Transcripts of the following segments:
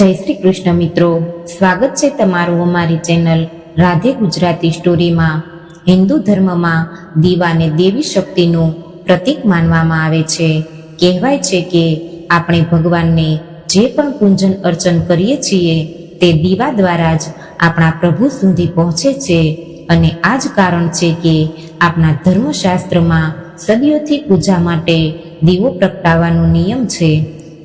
જય શ્રી કૃષ્ણ મિત્રો. સ્વાગત છે તમારું અમારી ચેનલ રાધે ગુજરાતી સ્ટોરીમાં. હિન્દુ ધર્મમાં દીવાને દેવી શક્તિનું પ્રતીક માનવામાં આવે છે. કહેવાય છે કે આપણે ભગવાનને જે પણ પૂંજન અર્ચન કરીએ છીએ, તે દીવા દ્વારા જ આપણા પ્રભુ સુધી પહોંચે છે અને આ જ કારણ છે કે આપણા ધર્મશાસ્ત્રમાં સદીઓથી પૂજા માટે દીવો પ્રગટાવવાનો નિયમ છે.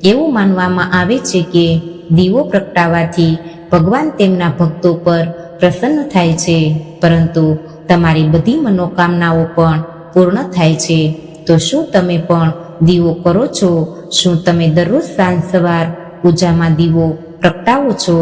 એવું માનવામાં આવે છે કે દીવો પ્રગટાવાથી ભગવાન તેમના ભક્તો પર પ્રસન્ન થાય છે, પરંતુ તમારી બધી મનોકામનાઓ પણ પૂર્ણ થાય છે. તો શું તમે પણ દીવો કરો છો? શું તમે દરરોજ સાંજ સવાર પૂજામાં દીવો પ્રગટાવો છો?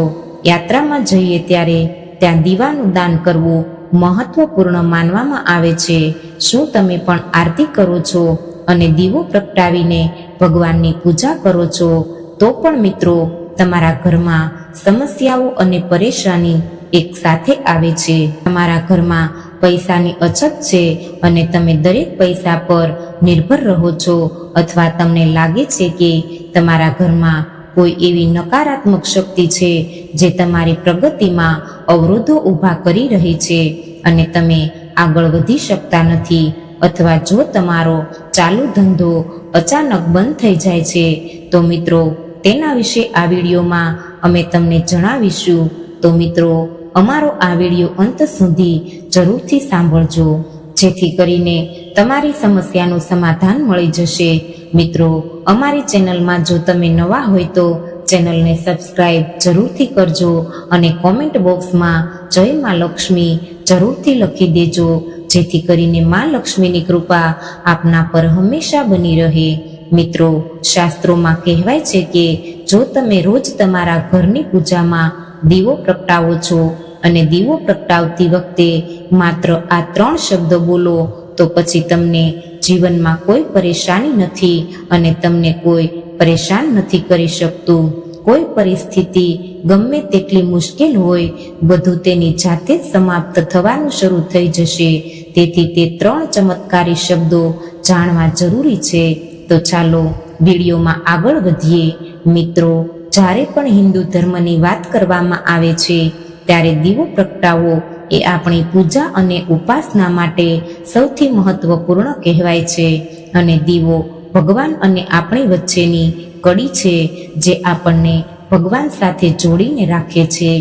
યાત્રામાં જઈએ ત્યારે ત્યાં દીવાનું દાન કરવું મહત્વપૂર્ણ માનવામાં આવે છે. શું તમે પણ આરતી કરો છો અને દીવો પ્રગટાવીને ભગવાનની પૂજા કરો છો? તો પણ મિત્રો તમારા ઘરમાં સમસ્યાઓ અને પરેશાની એક સાથે આવે છે. તમારા ઘરમાં પૈસાની અછત છે અને તમે દરેક પૈસા પર નિર્ભર રહો છો અથવા તમને લાગે છે કે તમારા ઘરમાં કોઈ એવી નકારાત્મક શક્તિ છે જે તમારી પ્રગતિમાં અવરોધો ઊભા કરી રહી છે અને તમે આગળ વધી શકતા નથી અથવા જો તમારો ચાલુ ધંધો અચાનક બંધ થઈ જાય છે, તો મિત્રો તેના વિશે આ વિડીયોમાં અમે તમને જણાવીશું. તો મિત્રો, અમારો આ વીડિયો અંત સુધી જરૂરથી સાંભળજો. જેથી કરીને તમારી સમસ્યાનું સમાધાન મળી જશે. મિત્રો, અમારી ચેનલમાં જો તમે નવા હોય તો ચેનલને સબસ્ક્રાઇબ જરૂરથી કરજો અને કોમેન્ટ બોક્સમાં જય માં લક્ષ્મી જરૂરથી લખી દેજો. જેથી કરીને માં લક્ષ્મીની કૃપા આપના પર હંમેશા બની રહે. મિત્રો, શાસ્ત્રોમાં કહેવાય છે કે જો તમે રોજ તમારા ઘરની પૂજામાં દીવો પ્રગટાવો છો અને દીવો પ્રગટાવતી વખતે માત્ર આ ત્રણ શબ્દો બોલો, તો પછી તમને જીવનમાં કોઈ પરેશાની નથી અને તમને કોઈ પરેશાન નથી કરી શકતું. કોઈ પરિસ્થિતિ ગમે તેટલી મુશ્કેલ હોય, બધું તેની જાતે જ સમાપ્ત થવાનું શરૂ થઈ જશે. તેથી તે ત્રણ ચમત્કારી શબ્દો જાણવા જરૂરી છે. તો ચાલો વિડીયોમાં આગળ વધીએ. મિત્રો, જ્યારે પણ હિન્દુ ધર્મની વાત કરવામાં આવે છે, ત્યારે દીવો પ્રગટાવો એ આપણી પૂજા અને ઉપાસના માટે સૌથી મહત્વપૂર્ણ કહેવાય છે. અને દીવો ભગવાન અને આપણી વચ્ચેની કડી છે, જે આપણને ભગવાન સાથે જોડીને રાખે છે.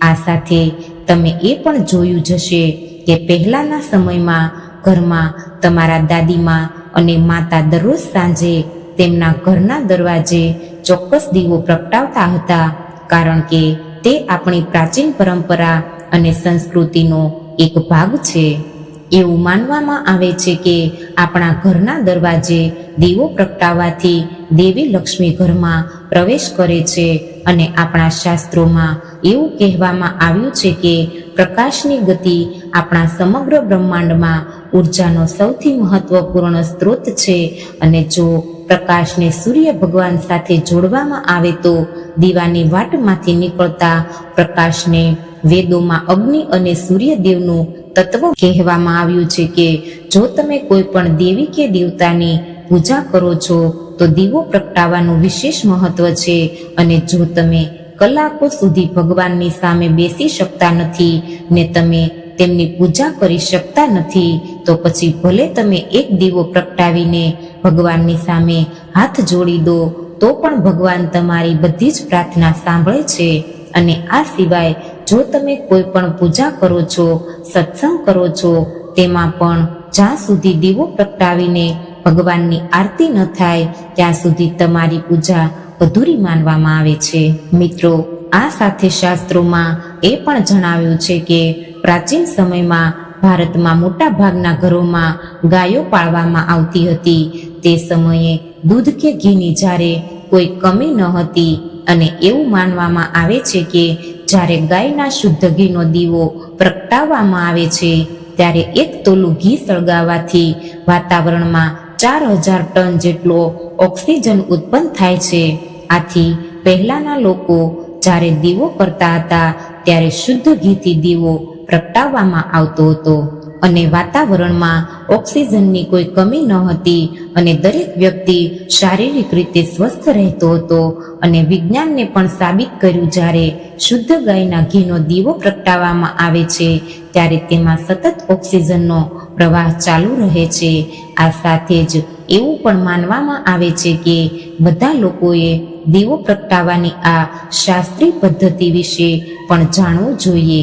આ સાથે તમે એ પણ જોયું જશે કે પહેલાના સમયમાં ઘરમાં તમારા દાદીમાં અને માતા દરરોજ સાંજે તેમના ઘરના દરવાજે ચોક્કસ દીવો પ્રગટાવતા હતા, કારણ કે તે આપણી પ્રાચીન પરંપરા અને સંસ્કૃતિનો એક ભાગ છે. એવું માનવામાં આવે છે કે આપણા ઘરના દરવાજે દીવો પ્રગટાવવાથી દેવી લક્ષ્મી ઘરમાં પ્રવેશ કરે છે અને આપણા શાસ્ત્રોમાં એવું કહેવામાં આવ્યું છે કે પ્રકાશની ગતિ આપણા સમગ્ર બ્રહ્માંડમાં ઉર્જાનો સૌથી મહત્વપૂર્ણ સ્ત્રોત છે અને જો પ્રકાશને સૂર્ય ભગવાન સાથે જોડવામાં આવે તો દીવાની વાટમાંથી નીકળતા પ્રકાશને વેદોમાં અગ્નિ અને સૂર્યદેવનું તત્વ કહેવામાં આવ્યું છે કે જો તમે કોઈ પણ દેવી કે દેવતાની પૂજા કરો છો તો દીવો પ્રગટાવવાનું વિશેષ મહત્વ છે અને જો તમે કલાકો સુધી ભગવાનની સામે બેસી શકતા નથી ને તમે તેમની પૂજા કરી શકતા નથી, તો પછી ભલે તમે એક દીવો પ્રગટાવીને ભગવાનની સામે હાથ જોડી દો, તો પણ ભગવાન તમારી બધી જ પ્રાર્થના સાંભળે છે. અને આ સિવાય જો તમે કોઈ પણ પૂજા કરો છો, સત્સંગ કરો છો, તેમાં પણ જ્યાં સુધી દીવો પ્રગટાવીને ભગવાનની આરતી ન થાય, ત્યાં સુધી તમારી પૂજા અધૂરી માનવામાં આવે છે. મિત્રો, આ સાથે શાસ્ત્રોમાં એ પણ જણાવ્યું છે કે પ્રાચીન સમયમાં ભારતમાં મોટા ભાગના ઘરોમાં ગાયો પાળવામાં આવતી હતી. તે સમયે દૂધ કે ઘીની જ્યારે કોઈ કમી ન હતી અને એવું માનવામાં આવે છે કે જ્યારે ગાયના શુદ્ધ ઘીનો દીવો પ્રગટાવવામાં આવે છે, ત્યારે એક તોલું ઘી સળગાવવાથી વાતાવરણમાં ચાર હજાર ટન જેટલો ઓક્સિજન ઉત્પન્ન થાય છે. આથી પહેલાના લોકો જ્યારે દીવો કરતા હતા, ત્યારે શુદ્ધ ઘીથી દીવો પ્રગટાવવામાં આવતો હતો. અને વાતાવરણમાં ઓક્સિજનની કોઈ કમી ન હતી અને દરેક વ્યક્તિ શારીરિક રીતે સ્વસ્થ રહેતો હતો અને વિજ્ઞાનને પણ સાબિત કર્યું જ્યારે શુદ્ધ ગાયના ઘીનો દીવો પ્રગટાવવામાં આવે છે, ત્યારે તેમાં સતત ઓક્સિજનનો પ્રવાહ ચાલુ રહે છે. આ સાથે જ એવું પણ માનવામાં આવે છે કે બધા લોકોએ દીવો પ્રગટાવવાની આ શાસ્ત્રીય પદ્ધતિ વિશે પણ જાણવું જોઈએ.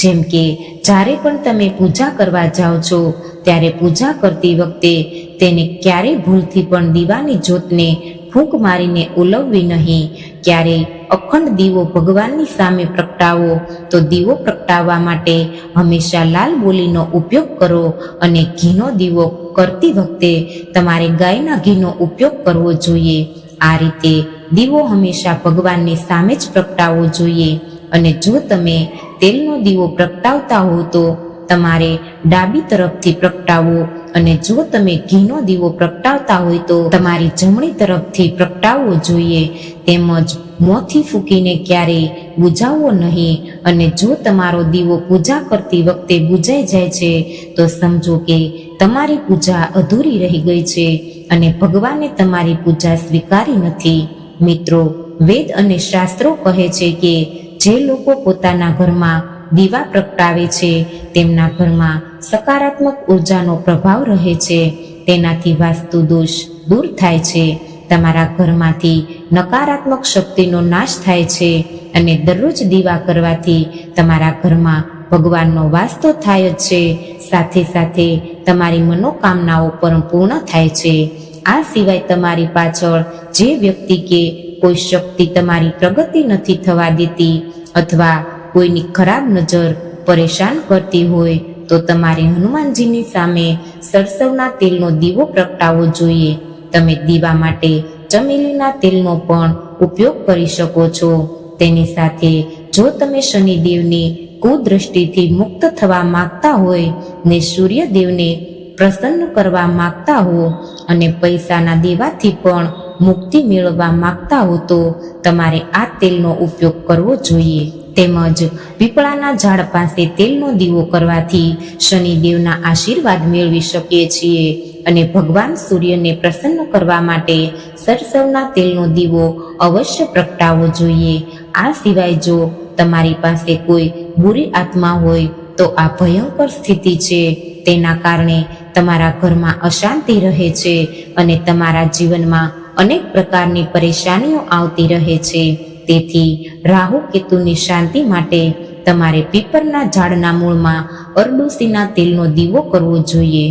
જેમ કે, જ્યારે પણ તમે પૂજા કરવા જાઓ છો, ત્યારે પૂજા કરતી વખતે તેને ક્યારેય ભૂલથી પણ દીવાની જ્યોતને ફૂંક મારીને ઉલવવી નહીં. ક્યારેય અખંડ દીવો ભગવાનની સામે પ્રગટાવો, તો દીવો પ્રગટાવવા માટે હંમેશા લાલ બોલીનો ઉપયોગ કરો અને ઘીનો દીવો કરતી વખતે તમારે ગાયના ઘીનો ઉપયોગ કરવો જોઈએ. આ રીતે દીવો હંમેશા ભગવાનની સામે જ પ્રગટાવવો જોઈએ અને જો તમે તેલનો દીવો પ્રગટાવતા હો તો તમારે ડાબી તરફથી પ્રગટાવવો અને જો તમે ઘીનો દીવો પ્રગટાવતા હોય તો તમારી જમણી તરફથી પ્રગટાવવો જોઈએ. તેમજ મોંથી ફૂંકીને ક્યારેય બુજાવવો નહીં અને જો તમારો દીવો પૂજા કરતી વખતે બુજાઈ જાય છે, તો સમજો કે તમારી પૂજા અધૂરી રહી ગઈ છે અને ભગવાને તમારી પૂજા સ્વીકારી નથી. મિત્રો, વેદ અને શાસ્ત્રો કહે છે કે જે લોકો પોતાના ઘરમાં દીવા પ્રગટાવે છે, તેમના ઘરમાં સકારાત્મક ઉર્જાનો પ્રભાવ રહે છે, તેનાથી વાસ્તુ દોષ દૂર થાય છે, તમારા ઘરમાંથી નકારાત્મક શક્તિનો નાશ થાય છે અને દરરોજ દીવા કરવાથી તમારા ઘરમાં ભગવાનનો વાસ તો થાય જ છે, સાથે સાથે તમારી મનોકામનાઓ પણ પૂર્ણ થાય છે. આ સિવાય તમારી પાછળ જે વ્યક્તિ કે કોઈ શક્તિ તમારી પ્રગતિ નથી થવા દેતી અથવા કોઈની ખરાબ નજર પરેશાન કરતી હોય, તો તમારે હનુમાનજીની સામે સરસવના તેલનો દીવો પ્રગટાવવો જોઈએ. તમે દીવા માટે ચમેલીના તેલનો પણ ઉપયોગ કરી શકો છો. તેની સાથે જો તમે શનિદેવની કુદૃષ્ટિથી મુક્ત થવા માંગતા હોય ને સૂર્યદેવને પ્રસન્ન કરવા માંગતા હો અને પૈસાના દેવાથી પણ મુક્તિ મેળવવા માંગતા હો તો તમારે આ તેલનો ઉપયોગ કરવો જોઈએ. તેમજ પીપળાના ઝાડ પાસે તેલનો દીવો કરવાથી શનિદેવના આશીર્વાદ મેળવી શકીએ છીએ અને ભગવાન સૂર્યને પ્રસન્ન કરવા માટે સરસવના તેલનો દીવો અવશ્ય પ્રગટાવવો જોઈએ. આ સિવાય જો તમારી પાસે કોઈ બુરી આત્મા હોય તો આ ભયંકર સ્થિતિ છે. તેના કારણે તમારા ઘરમાં અશાંતિ રહે છે અને તમારા જીવનમાં અનેક પ્રકારની પરેશાનીઓ આવતી રહે છે. તેથી રાહુ કેતુની શાંતિ માટે તમારે પીપરના ઝાડના મૂળમાં અરડુસીના તેલનો દીવો કરવો જોઈએ.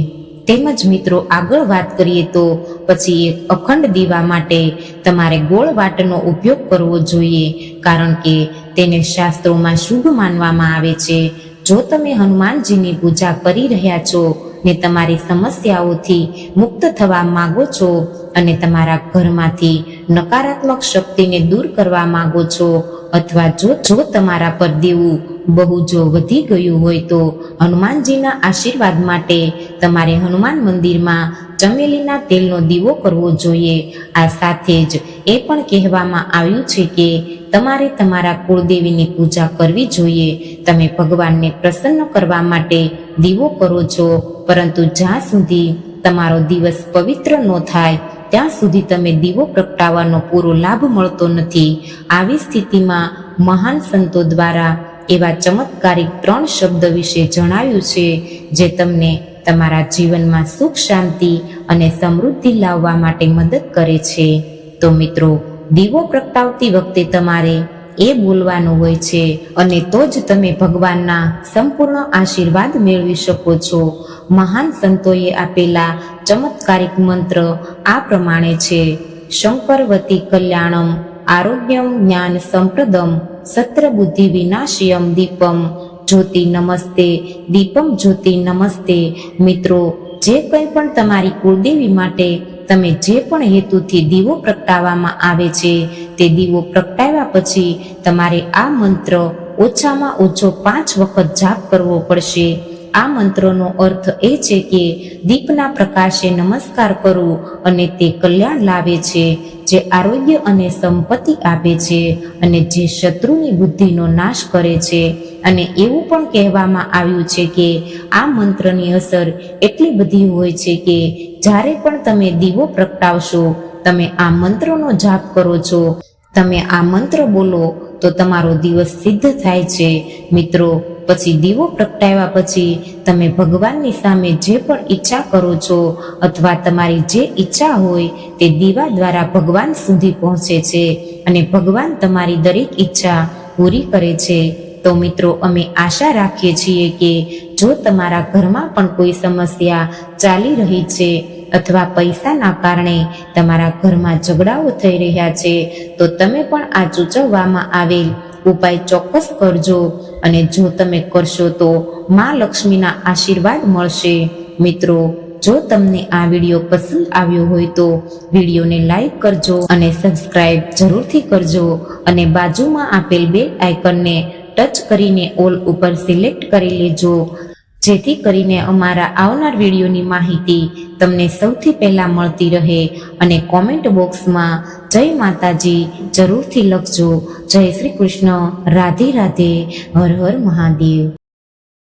તેમજ મિત્રો, આગળ વાત કરીએ તો પછી એક અખંડ દીવા માટે તમારે ગોળ વાટનો ઉપયોગ કરવો જોઈએ, કારણ કે તેને શાસ્ત્રોમાં શુભ માનવામાં આવે છે. જો તમે હનુમાનજીની પૂજા કરી રહ્યા છો ને તમારી સમસ્યાઓથી મુક્ત થવા માંગો છો અને તમારા ઘરમાંથી નકારાત્મક શક્તિને દૂર કરવા માંગો છો અથવા જો જો તમારા પર દેવું બહુ જો વધી ગયું હોય તો હનુમાનજીના આશીર્વાદ માટે તમારે હનુમાન મંદિરમાં ચમેલીના તેલનો દીવો કરવો જોઈએ. આ સાથે જ એ પણ કહેવામાં આવ્યું છે કે તમારે તમારા કુળદેવીની પૂજા કરવી જોઈએ. તમે ભગવાનને પ્રસન્ન કરવા માટે દીવો કરો છો, પરંતુ જ્યાં સુધી તમારો દિવસ પવિત્ર ન થાય, ત્યાં સુધી તમે દીવો પ્રગટાવવાનો પૂરો લાભ મળતો નથી. આવી સ્થિતિમાં મહાન સંતો દ્વારા એવા ચમત્કારિક ત્રણ શબ્દ વિશે જણાવ્યું છે, જે તમને તમારા જીવનમાં સુખ, શાંતિ અને સમૃદ્ધિ લાવવા માટે મદદ કરે છે. તો મિત્રો, દીવો પ્રગટાવતી વખતે તમારે એ બોલવાનું હોય છે અને તો જ તમે ભગવાનના સંપૂર્ણ આશીર્વાદ મેળવી શકો છો. મહાન સંતોએ આપેલા ચમત્કારિક મંત્ર આ પ્રમાણે છે. શંકરવતી કલ્યાણમ આરોગ્યમ જ્ઞાન સંપ્રદમ સત્ર બુદ્ધિ વિનાશયમ દીપમ જ્યોતિ, નમસ્તે. દીપમ જ્યોતિ, નમસ્તે. મિત્રો, જે કંઈ પણ તમારી કુળદેવી માટે તમે જે પણ હેતુથી દીવો પ્રગટાવવામાં આવે છે, તે દીવો પ્રગટાવ્યા પછી તમારે આ મંત્ર ઓછામાં ઓછો પાંચ વખત જાપ કરવો પડશે. આ મંત્રનો અર્થ એ છે કે દીપના પ્રકાશે નમસ્કાર કરવું અને તે કલ્યાણ લાવે છે, જે આરોગ્ય અને સંપત્તિ આપે છે અને જે શત્રુની બુદ્ધિનો નાશ કરે છે. અને એવું પણ કહેવામાં આવ્યું છે કે આ મંત્રની અસર એટલી બધી હોય છે કે જ્યારે પણ તમે દીવો પ્રગટાવશો, તમે આ મંત્રનો જાપ કરો છો, તમે આ મંત્ર બોલો, તો તમારો દિવસ સિદ્ધ થાય છે. મિત્રો પછી દીવો પ્રગટાવ્યા પછી તમે ભગવાનની સામે જે પણ ઈચ્છા કરો છો અથવા તમારી જે ઈચ્છા હોય તે દીવા દ્વારા ભગવાન સુધી પહોંચે છે અને ભગવાન તમારી દરેક ઈચ્છા પૂરી કરે છે. તો મિત્રો, અમે આશા રાખીએ છીએ કે જો તમારા ઘરમાં પણ કોઈ સમસ્યા ચાલી રહી છે અથવા પૈસાના કારણે તમારા ઘરમાં ઝઘડાઓ થઈ રહ્યા છે, તો તમે પણ આ સૂચવવામાં આવેલ ઉપાય ચોક્કસ કરજો. અને જો તમે કરશો તો માં લક્ષ્મીના આશીર્વાદ મળશે. મિત્રો, જો તમને આ વીડિયો પસંદ આવ્યો હોય તો વિડીયોને લાઈક કરજો અને સબસ્ક્રાઇબ જરૂરથી કરજો અને બાજુમાં આપેલ બે આઇકનને ટચ કરીને ઓલ ઉપર સિલેક્ટ કરી લેજો. જેથી કરીને અમારા આવનાર વિડીયોની માહિતી તમને સૌથી પહેલા મળતી રહે અને કોમેન્ટ બોક્સમાં જય માતાજી જરૂરથી લખજો. જય શ્રી કૃષ્ણ. રાધે રાધે. હર હર મહાદેવ.